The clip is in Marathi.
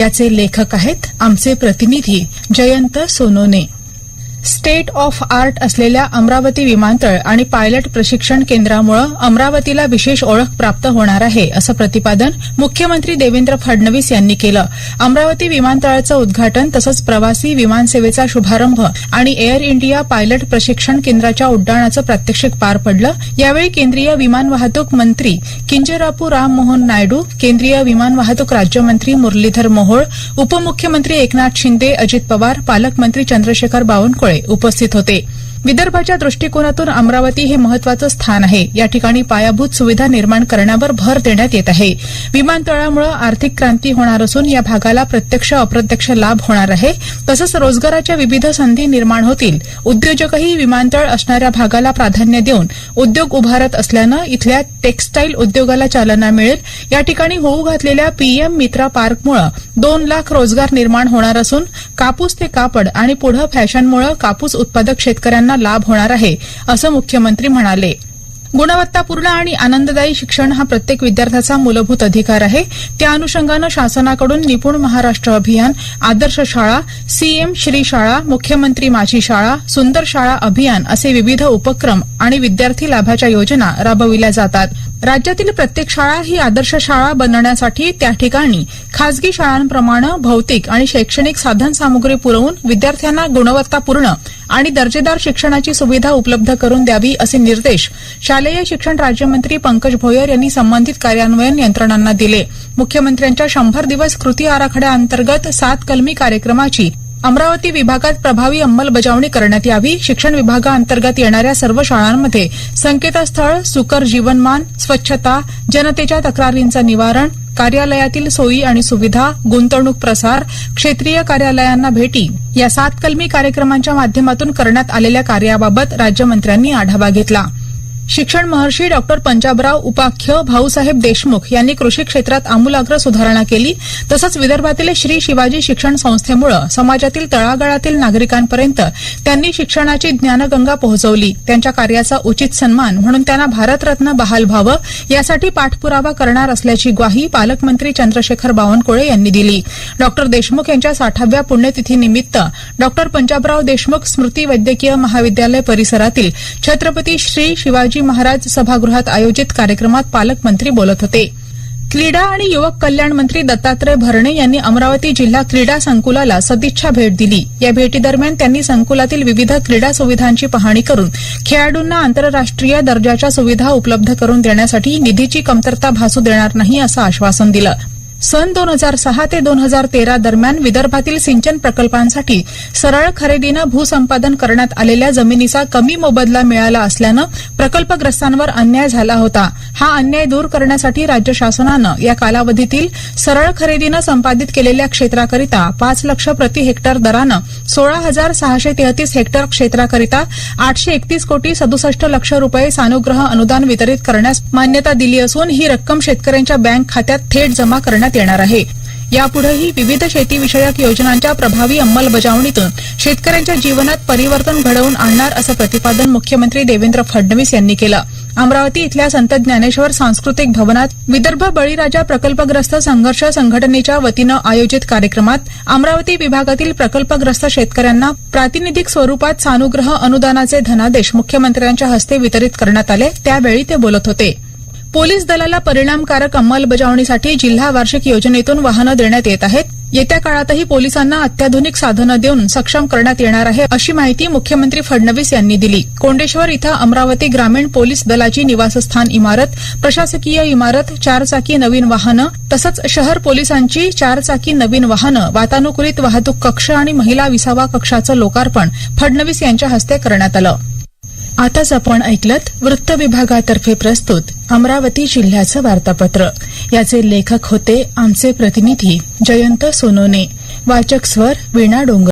याचे लेखक आहेत. आमचे प्रतिनिधी Jayant Sonone. State of art असलेल्या अमरावती विमानतळ आणि पायलट प्रशिक्षण केंद्रामुळे अमरावतीला विशेष ओळख प्राप्त होणार आहे असं प्रतिपादन मुख्यमंत्री देवेंद्र फडणवीस यांनी केलं. अमरावती विमानतळाचं उद्घाटन तसंच प्रवासी विमानसेवेचा शुभारंभ आणि एअर इंडिया पायलट प्रशिक्षण केंद्राच्या उड्डाणाचं प्रात्यक्षिक पार पडलं. यावेळी केंद्रीय विमान वाहतूक मंत्री किंजरापू राम मोहन नायडू केंद्रीय विमान वाहतूक राज्यमंत्री मुरलीधर मोहोळ उपमुख्यमंत्री एकनाथ शिंदे अजित पवार पालकमंत्री चंद्रशेखर बावनकुळे उपस्थित होते. विदर्भाच्या दृष्टिकोनातून अमरावती हे महत्वाचं स्थान आहे. या ठिकाणी पायाभूत सुविधा निर्माण करण्यावर भर देण्यात येत आहे. विमानतळामुळे आर्थिक क्रांती होणार असून या भागाला प्रत्यक्ष अप्रत्यक्ष लाभ होणार आहे. तसंच रोजगाराच्या विविध संधी निर्माण होतील. उद्योजकही विमानतळ असणाऱ्या भागाला प्राधान्य देऊन उद्योग उभारत असल्यानं इथल्या टेक्स्टाईल उद्योगाला चालना मिळेल. या ठिकाणी होऊ घातलेल्या पीएम मित्रा पार्कमुळे दोन लाख रोजगार निर्माण होणार असून कापूस ते कापड आणि पुढे फॅशनमुळे कापूस उत्पादक शेतकऱ्यांना लाभ होणार आहे असं मुख्यमंत्री म्हणाले. गुणवत्तापूर्ण आणि आनंददायी शिक्षण हा प्रत्येक विद्यार्थ्याचा मूलभूत अधिकार आहे. त्या अनुषंगानं शासनाकडून निपुण महाराष्ट्र अभियान आदर्श शाळा सीएम श्री शाळा मुख्यमंत्री माझी शाळा सुंदर शाळा अभियान असे विविध उपक्रम आणि विद्यार्थी लाभाच्या योजना राबविल्या जातात. राज्यातील प्रत्येक शाळा ही आदर्श शाळा बनण्यासाठी त्या ठिकाणी खासगी शाळांप्रमाणे भौतिक आणि शैक्षणिक साधन सामुग्री पुरवून विद्यार्थ्यांना गुणवत्तापूर्ण आणि दर्जेदार शिक्षणाची सुविधा उपलब्ध करून द्यावी असे निर्देश शालेय शिक्षण राज्यमंत्री पंकज भोयर यांनी संबंधित कार्यान्वयन यंत्रणांना दिले. मुख्यमंत्र्यांच्या शंभर दिवस कृती आराखड्याअंतर्गत सात कलमी कार्यक्रमाची अमरावती विभागात प्रभावी अंमलबजावणी करण्यात यावी. शिक्षण विभागाअंतर्गत येणाऱ्या सर्व शाळांमध्ये संकेतस्थळ सुकर जीवनमान स्वच्छता जनतेच्या तक्रारींचं निवारण कार्यालयातील सोयी आणि सुविधा गुंतवणूक प्रसार क्षेत्रीय कार्यालयांना भेटी या सात कलमी कार्यक्रमांच्या माध्यमातून करण्यात आलेल्या कार्याबाबत राज्यमंत्र्यांनी आढावा घेतला. शिक्षण महर्षी डॉक्टर पंजाबराव उपाख्य भाऊसाहेब देशमुख यांनी कृषी क्षेत्रात आमूलाग्र सुधारणा केली. तसंच विदर्भातील श्री शिवाजी शिक्षण संस्थेमुळे समाजातील तळागाळातील नागरिकांपर्यंत त्यांनी शिक्षणाची ज्ञानगंगा पोहोचवली. त्यांच्या कार्याचा उचित सन्मान म्हणून त्यांना भारतरत्न बहाल व्हावं यासाठी पाठपुरावा करणार असल्याची ग्वाही पालकमंत्री चंद्रशेखर बावनकुळे यांनी दिली. डॉक्टर देशमुख यांच्या साठाव्या पुण्यतिथीनिमित्त डॉक्टर पंजाबराव देशमुख स्मृती वैद्यकीय महाविद्यालय परिसरातील छत्रपती श्री शिवाजी महाराज सभागृहात आयोजित कार्यक्रमात पालकमंत्री बोलत होते. क्रीडा आणि युवक कल्याण मंत्री दत्तात्रय भरणे यांनी अमरावती जिल्हा क्रीडा संकुलाला सदिच्छा भेट दिली. या भेटीदरम्यान त्यांनी संकुलातील विविध क्रीडा सुविधांची पाहणी करून खेळाडूंना आंतरराष्ट्रीय दर्जाच्या सुविधा उपलब्ध करून देण्यासाठी निधीची कमतरता भासू देणार नाही असं आश्वासन दिलं. सन दोन हजार सहा ते दोन हजार तेरा दरम्यान विदर्भातील सिंचन प्रकल्पांसाठी सरळ खरेदीनं भूसंपादन करण्यात आलेल्या जमिनीचा कमी मोबदला मिळाला असल्यानं प्रकल्पग्रस्तांवर अन्याय झाला होता. हा अन्याय दूर करण्यासाठी राज्य शासनानं या कालावधीतील सरळ खरेदीनं संपादित केलेल्या क्षेत्राकरिता पाच लक्ष प्रति हेक्टर दरानं सोळा हजार सहाशे तेहतीस हेक्टर क्षेत्राकरिता आठशे एकतीस कोटी सदुसष्ट लक्ष रुपये सानुग्रह अनुदान वितरित करण्यास मान्यता दिली असून ही रक्कम शेतकऱ्यांच्या बँक खात्यात थेट जमा करण्यात येणार आहे. यापुढेही विविध शेतीविषयक योजनांच्या प्रभावी अंमलबजावणीतून शेतकऱ्यांच्या जीवनात परिवर्तन घडवून आणणार असं प्रतिपादन मुख्यमंत्री देवेंद्र फडणवीस यांनी केलं. अमरावती इथल्या संत ज्ञानेश्वर सांस्कृतिक भवनात विदर्भ बळीराजा प्रकल्पग्रस्त संघर्ष संघटनेच्या वतीनं आयोजित कार्यक्रमात अमरावती विभागातील प्रकल्पग्रस्त शेतकऱ्यांना प्रातिनिधिक स्वरूपात सानुग्रह अनुदानाचे धनादेश मुख्यमंत्र्यांच्या हस्ते वितरित करण्यात आले. त्यावेळी ते बोलत होते. पोलीस दलाला परिणामकारक अंमलबजावणीसाठी जिल्हा वार्षिक योजनेतून वाहनं देण्यात येत आहेत. येत्या काळातही पोलिसांना अत्याधुनिक साधनं देऊन सक्षम करण्यात येणार आहे अशी माहिती मुख्यमंत्री फडणवीस यांनी दिली. कोंडेश्वर इथं अमरावती ग्रामीण पोलीस दलाची निवासस्थान इमारत प्रशासकीय इमारत चारचाकी नवीन वाहनं तसंच शहर पोलिसांची चारचाकी नवीन वाहनं वातानुकूलित वाहतूक कक्ष आणि महिला विसावा कक्षाचं लोकार्पण फडणवीस यांच्या हस्ते करण्यात आलं. आताच आपण ऐकलत वृत्त विभागातर्फे प्रस्तुत अमरावती जिल्ह्याचं वार्तापत्र. याचे लेखक होते आमचे प्रतिनिधी जयंत सोनोने. वाचक स्वर वीणा डोंगर